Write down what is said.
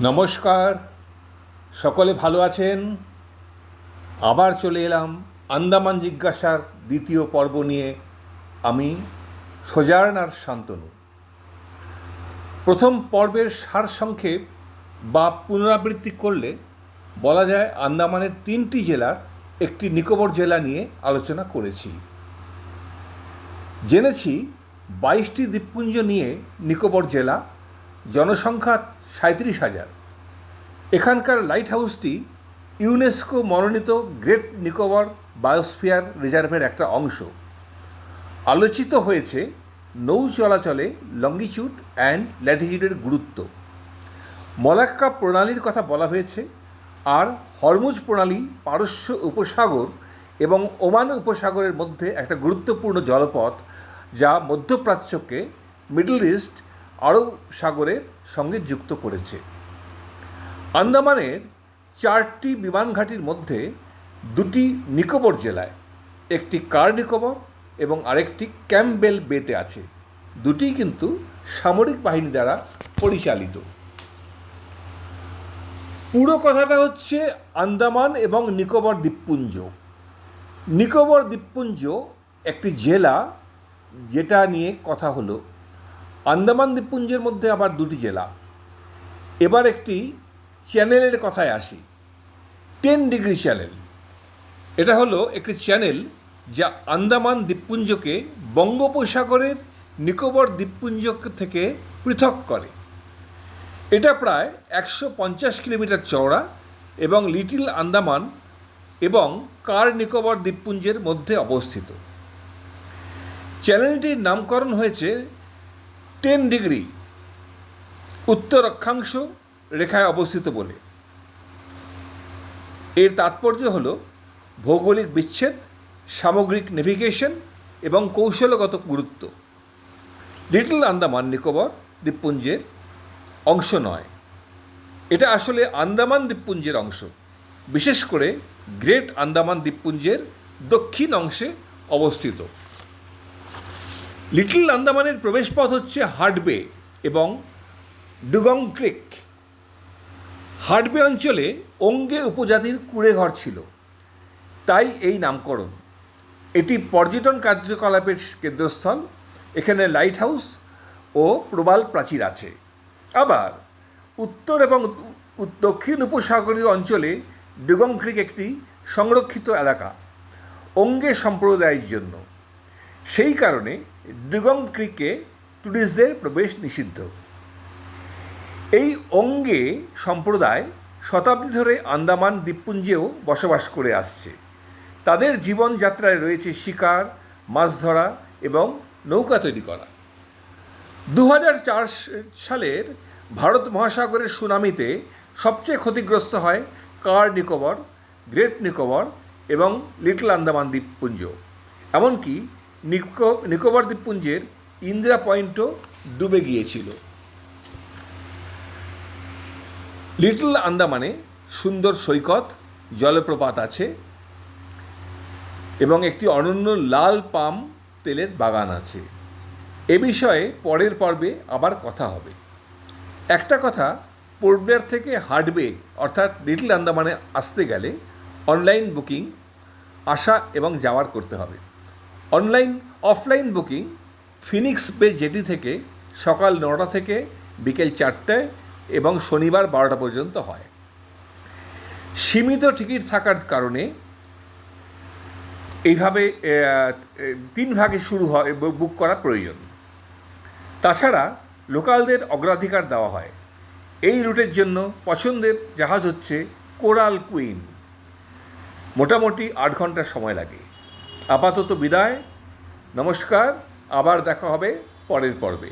নমস্কার, সকলে ভালো আছেন? আবার চলে এলাম আন্দামান জিজ্ঞাসার দ্বিতীয় পর্ব নিয়ে। আমি সোজার্নার শান্তনু। প্রথম পর্বের সারসংক্ষেপ বা পুনরাবৃত্তি করলে বলা যায় আন্দামানের তিনটি জেলার একটি নিকোবর জেলা নিয়ে আলোচনা করেছি। জেনেছি বাইশটি দ্বীপপুঞ্জ নিয়ে নিকোবর জেলা, জনসংখ্যা সাঁত্রিশ হাজার। এখানকার লাইট হাউসটি ইউনেস্কো মনোনীত গ্রেট নিকোবর বায়োস্ফিয়ার রিজার্ভের একটা অংশ। আলোচিত হয়েছে নৌ চলাচলে লঙ্গিচিউড অ্যান্ড ল্যাটিচিউডের গুরুত্ব। মলাক্কা প্রণালীর কথা বলা হয়েছে আর হরমুজ প্রণালী পারস্য উপসাগর এবং ওমান উপসাগরের মধ্যে একটা গুরুত্বপূর্ণ জলপথ যা মধ্যপ্রাচ্যকে মিডল ইস্ট আরব সাগরের সঙ্গে যুক্ত করেছে। আন্দামানের চারটি বিমানঘাটির মধ্যে দুটি নিকোবর জেলায়, একটি কার নিকোবর এবং আরেকটি ক্যাম্পবেল বেতে আছে। দুটি কিন্তু সামরিক বাহিনী দ্বারা পরিচালিত। পুরো কথাটা হচ্ছে আন্দামান এবং নিকোবর দ্বীপপুঞ্জ। নিকোবর দ্বীপপুঞ্জ একটি জেলা, যেটা নিয়ে কথা হলো আন্দামান দ্বীপপুঞ্জের মধ্যে আবার দুটি জেলা। এবার একটি চ্যানেলের কথায় আসি। Ten degree channel. এটা হলো একটি চ্যানেল যা আন্দামান দ্বীপপুঞ্জকে বঙ্গোপসাগরের নিকোবর দ্বীপপুঞ্জ থেকে পৃথক করে। এটা প্রায় একশো পঞ্চাশ কিলোমিটার চওড়া এবং লিটিল আন্দামান এবং কার নিকোবর দ্বীপপুঞ্জের মধ্যে অবস্থিত। চ্যানেলটির নামকরণ হয়েছে টেন ডিগ্রি উত্তর অক্ষাংশ রেখায় অবস্থিত বলে। এর তাৎপর্য হল ভৌগোলিক বিচ্ছেদ, সামগ্রিক নেভিগেশন এবং কৌশলগত গুরুত্ব। লিটল আন্দামান নিকোবর দ্বীপপুঞ্জের অংশ নয়। এটা আসলে আন্দামান দ্বীপপুঞ্জের অংশ। বিশেষ করে গ্রেট আন্দামান দ্বীপপুঞ্জের দক্ষিণ অংশে অবস্থিত। লিটল আন্দামানের প্রবেশপথ হচ্ছে হার্ডবে এবং ডুগং ক্রিক। হার্ডবে অঞ্চলে অঙ্গে উপজাতির কুড়েঘর ছিল। তাই এই নামকরণ। এটি পর্যটন কার্যকলাপের কেন্দ্রস্থল। এখানে লাইট হাউস ও প্রবাল প্রাচীর আছে। আবার উত্তর এবং দক্ষিণ উপসাগরীয় অঞ্চলে ডুগং ক্রিক একটি সংরক্ষিত এলাকা। অঙ্গে সম্প্রদায়ের জন্য। সেই কারণে ডুগং ক্রিকে ট্যুরিস্টদের প্রবেশ নিষিদ্ধ। এই অঙ্গে সম্প্রদায় শতাব্দী ধরে আন্দামান দ্বীপপুঞ্জেও বসবাস করে আসছে। তাদের জীবনযাত্রায় রয়েছে শিকার, মাছ ধরা এবং নৌকা তৈরি করা। দু হাজার চার সালের ভারত মহাসাগরের সুনামিতে সবচেয়ে ক্ষতিগ্রস্ত হয় কার নিকোবর, গ্রেট নিকোবর এবং লিটল আন্দামান দ্বীপপুঞ্জ। এমনকি নিকো নিকোবর দ্বীপপুঞ্জের ইন্দিরা পয়েন্টও ডুবে গিয়েছিল। লিটল আন্দামানে সুন্দর সৈকত, জলপ্রপাত আছে এবং একটি অনন্য লাল পাম তেলের বাগান আছে। এ বিষয়ে পরের পর্বে আবার কথা হবে। একটা কথা পোর্টব্লেয়ার থেকে হার্ডবে অর্থাৎ লিটল আন্দামানে আসতে গেলে অনলাইন বুকিং, আসা এবং যাওয়ার করতে হবে। Online, offline booking Phoenix bay jetty থেকে সকাল নটা থেকে বিকেল চারটায় এবং শনিবার বারোটা পর্যন্ত হয়। সীমিত টিকিট থাকার কারণে এইভাবে তিন ভাগে শুরু হয় বুক করা প্রয়োজন। তাছাড়া লোকালদের অগ্রাধিকার দেওয়া হয়। এই রুটের জন্য পছন্দের জাহাজ হচ্ছে কোরাল কুইন। মোটামুটি আট ঘণ্টা সময় লাগে। আপাতত বিদায় নমস্কার আবার দেখা হবে পরের পর্বে।